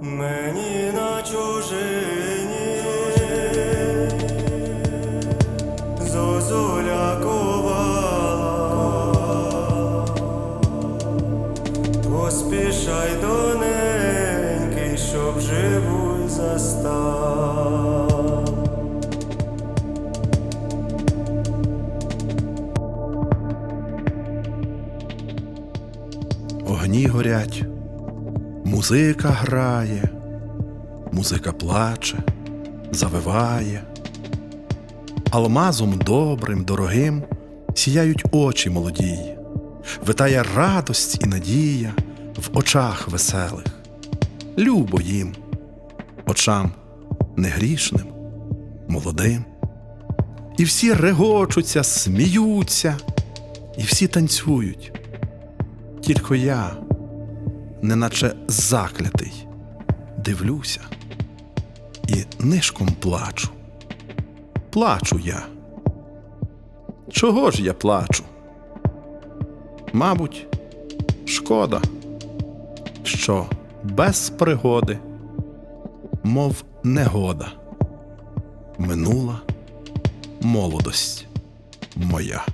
Мені на чужині зозуля поспішай доненький, щоб живу застав. Огні горять, музика грає, музика плаче, завиває. Алмазом добрим, дорогим сіяють очі молодії, витає радость і надія в очах веселих. Любо їм, очам негрішним, молодим. І всі регочуться, сміються, і всі танцюють. Тільки я, неначе заклятий, дивлюся і нишком плачу. Плачу я. Чого ж я плачу? Мабуть, шкода, що без пригоди, мов негода, минула молодость моя.